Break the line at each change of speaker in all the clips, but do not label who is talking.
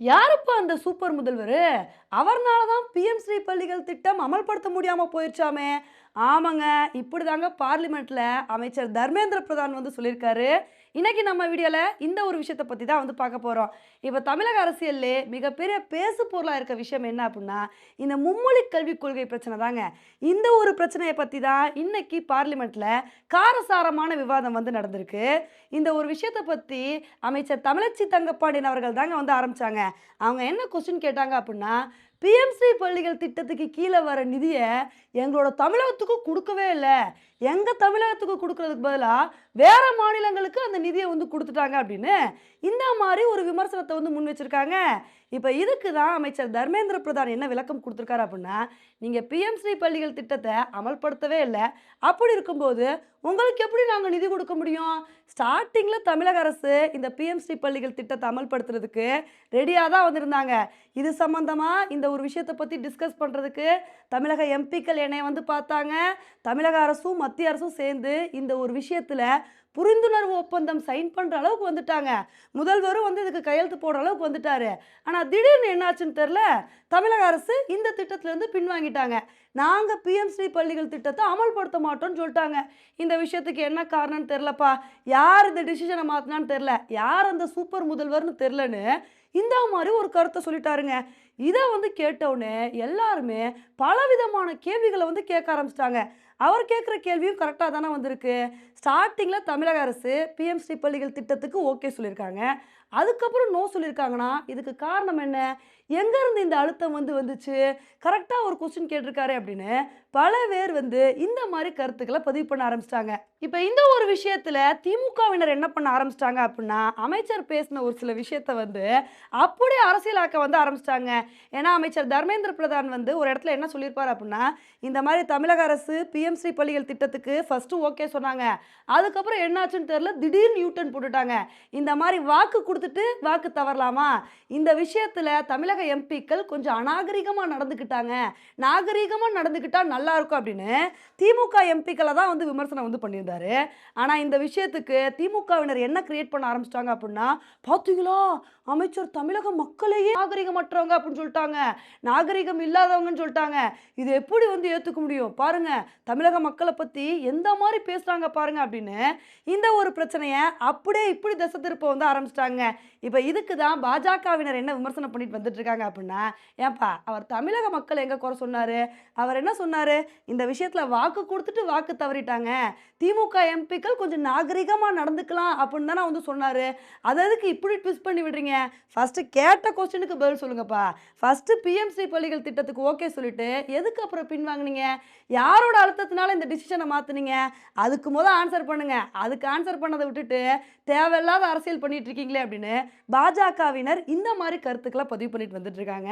யாருப்பா அந்த சூப்பர் முதல்வர்? அவர்னால தான் பிஎம் ஸ்ரீ பள்ளிகள் திட்டம் அமல்படுத்த முடியாமல் போயிடுச்சாமே ஆமாங்க இப்படி தாங்க பார்லிமெண்ட்டில் அமைச்சர் தர்மேந்திர பிரதான் வந்து சொல்லியிருக்காரு. இன்றைக்கி நம்ம வீடியோவில் இந்த ஒரு விஷயத்தை பற்றி தான் வந்து பார்க்க போகிறோம் இப்போ தமிழக அரசியல்லே மிகப்பெரிய பேசு பொருளாக இருக்க விஷயம் என்ன அப்படின்னா இந்த மும்மொழி கல்விக் கொள்கை பிரச்சனை தாங்க. இந்த ஒரு பிரச்சனையை பற்றி தான் இன்னைக்கு பார்லிமெண்ட்டில் காரசாரமான விவாதம் வந்து நடந்திருக்கு. இந்த ஒரு விஷயத்தை பற்றி அமைச்சர் தமிழச்சி தங்கப்பாண்டியன் அவர்கள் தாங்க வந்து ஆரம்பித்தாங்க அவங்க என்ன கொஸ்டின் கேட்டாங்க அப்படின்னா பிஎம்சி பள்ளிகள் திட்டத்துக்கு கீழே வர நிதியை எங்களோட தமிழகத்துக்கு கொடுக்கவே இல்லை. எங்கள் தமிழகத்துக்கு கொடுக்கறதுக்கு பதிலாக வேற மாநிலங்களுக்கு அந்த நிதியை வந்து கொடுத்துட்டாங்க அப்படின்னு இந்த மாதிரி ஒரு விமர்சனத்தை வந்து முன் வச்சிருக்காங்க. இப்போ இதுக்கு தான் அமைச்சர் தர்மேந்திர பிரதான் என்ன விளக்கம் கொடுத்துருக்காரு அப்படின்னா நீங்கள் பிஎம்ஸ்ரீ பள்ளிகள் திட்டத்தை அமல்படுத்தவே இல்லை. அப்படி இருக்கும்போது உங்களுக்கு எப்படி நாங்கள் நிதி கொடுக்க முடியும்? ஸ்டார்டிங்கில் தமிழக அரசு இந்த பிஎம்ஸ்ரீ பள்ளிகள் திட்டத்தை அமல்படுத்துறதுக்கு ரெடியாக தான் வந்திருந்தாங்க. இது சம்மந்தமாக இந்த ஒரு விஷயத்தை பற்றி டிஸ்கஸ் பண்ணுறதுக்கு தமிழக எம்பிக்கள் என்னை வந்து பார்த்தாங்க. தமிழக அரசும் மத்திய அரசும் சேர்ந்து இந்த ஒரு விஷயத்தில் புரிந்துணர்வு ஒப்பந்தம் சைன் பண்ணுற அளவுக்கு வந்துட்டாங்க. முதல்வரும் வந்து இதுக்கு கையெழுத்து போடுற அளவுக்கு வந்துட்டாரு. ஆனால் திடீர்னு என்னாச்சுன்னு தெரில தமிழக அரசு இந்த திட்டத்திலேருந்து பின்வாங்கிட்டாங்க. நாங்கள் பிஎம்சி பள்ளிகள் திட்டத்தை அமல்படுத்த மாட்டோம்னு சொல்லிட்டாங்க. இந்த விஷயத்துக்கு என்ன காரணம்னு தெரிலப்பா யார் இந்த டிசிஷனை மாற்றினான்னு தெரில யார் அந்த சூப்பர் முதல்வர்னு தெரிலன்னு இந்த மாதிரி ஒரு கருத்தை சொல்லிட்டாருங்க. இதை வந்து கேட்டவுடனே எல்லாருமே பலவிதமான கேள்விகளை வந்து கேட்க ஆரம்பிச்சிட்டாங்க. அவர் கேட்குற கேள்வியும் கரெக்டாக தானே வந்திருக்கு. ஸ்டார்டிங்கில் தமிழக அரசு பிஎம் ஸ்ரீ பள்ளிகள் திட்டத்துக்கு ஓகே சொல்லியிருக்காங்க. அதுக்கப்புறம் நோ சொல்லியிருக்காங்கன்னா இதுக்கு காரணம் என்ன? எங்கேருந்து இந்த அழுத்தம் வந்து வந்துச்சு? கரெக்டாக ஒரு கொஸ்டின் கேட்டிருக்காரு அப்படின்னு பல பேர் வந்து இந்த மாதிரி கருத்துக்களை பதிவு பண்ண ஆரம்பிச்சிட்டாங்க. இப்போ இந்த ஒரு விஷயத்தில் திமுகவினர் என்ன பண்ண ஆரம்பிச்சிட்டாங்க அப்படின்னா அமைச்சர் பேசின ஒரு சில விஷயத்த வந்து அப்படியே அரசியலாக்க வந்து ஆரம்பிச்சிட்டாங்க. ஏன்னா அமைச்சர் தர்மேந்திர பிரதான் வந்து ஒரு இடத்துல என்ன சொல்லியிருப்பார் அப்படின்னா இந்த மாதிரி தமிழக அரசு பிஎம்சி பள்ளிகள் திட்டத்துக்கு ஃபஸ்ட்டு ஓகே சொன்னாங்க. அதுக்கப்புறம் என்னாச்சுன்னு தெரில திடீர்னு யூட்டன் போட்டுட்டாங்க. இந்த மாதிரி வாக்கு கொடுத்துட்டு வாக்கு தவறலாமா? இந்த விஷயத்தில் தமிழக எம்பிக்கள் கொஞ்சம் அநாகரிகமாக நடந்துக்கிட்டாங்க. நாகரிகமாக நடந்துக்கிட்டா நல்லா இருக்கும் அப்படின்னு திமுக எம்பிக்களை தான் வந்து விமர்சனம் வந்து பண்ணியிருந்தாரு. ஆனால் இந்த விஷயத்துக்கு திமுகவினர் என்ன கிரியேட் பண்ண ஆரம்பிச்சிட்டாங்க அப்படின்னா பார்த்தீங்களா அமைச்சர் தமிழக மக்களையே நாகரிகமற்றவங்க அப்படின்னு சொல்லிட்டாங்க. நாகரிகம் இல்லாதவங்கன்னு சொல்லிட்டாங்க. இது எப்படி வந்து ஏற்றுக்க முடியும்? பாருங்க தமிழக மக்களை பற்றி எந்த மாதிரி பேசுகிறாங்க பாருங்கள் அப்படின்னு இந்த ஒரு பிரச்சனையை அப்படியே இப்படி திசை திருப்ப வந்து ஆரம்பிச்சிட்டாங்க. இப்போ இதுக்கு தான் பாஜகவினர் என்ன விமர்சனம் பண்ணிட்டு வந்துட்டு இருக்காங்க அப்படின்னா ஏன்பா அவர் தமிழக மக்கள் எங்கே குறை சொன்னார்? அவர் என்ன சொன்னார்? இந்த விஷயத்தில் வாக்கு கொடுத்துட்டு வாக்கு தவறிட்டாங்க. திமுக எம்பிக்கள் கொஞ்சம் நாகரிகமாக நடந்துக்கலாம் அப்படின்னு தானே வந்து சொன்னார். அதை இப்படி ட்விஸ்ட் பண்ணி விடுறீங்க? ஃபஸ்ட்டு கேட்ட கொஸ்டினுக்கு பதில் சொல்லுங்கப்பா. ஃபஸ்ட்டு பிஎம்சி பள்ளிகள் திட்டத்துக்கு ஓகே சொல்லிட்டு எதுக்கு அப்புறம் பின்வாங்குனீங்க? யாரோட அழுத்தத்தினால இந்த டிசிஷனை மாற்றுனீங்க அதுக்கு முதல் ஆன்சர் பண்ணுங்க. அதுக்கு ஆன்சர் பண்ணதை விட்டுட்டு தேவையில்லாத அரசியல் பண்ணிட்டு இருக்கீங்களே அப்படின்னு பாஜகவினர் இந்த மாதிரி கருத்துக்களை பதிவு பண்ணிட்டு வந்துட்டு இருக்காங்க.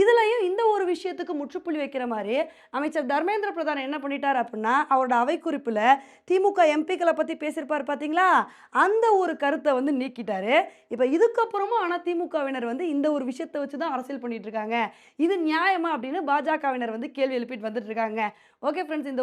இதுலயும் இந்த ஒரு விஷயத்துக்கு முற்றுப்புள்ளி வைக்கிற மாதிரி அமைச்சர் தர்மேந்திர பிரதான் என்ன பண்ணிட்டார் அப்படின்னா அவரோட அவை குறிப்பில் திமுக எம்பிக்களை பற்றி பேசியிருப்பார் பார்த்தீங்களா அந்த ஒரு கருத்தை வந்து நீக்கிட்டாரு. இப்போ இதுக்கப்புறமும் ஆனால் திமுகவினர் வந்து இந்த ஒரு விஷயத்தை வச்சு தான் அரசியல் பண்ணிட்டு இருக்காங்க. இது நியாயமா அப்படின்னு பாஜகவினர் வந்து கேள்வி எழுப்பிட்டு வந்துட்டு இருக்காங்க. ஓகே ஃப்ரெண்ட்ஸ் இந்த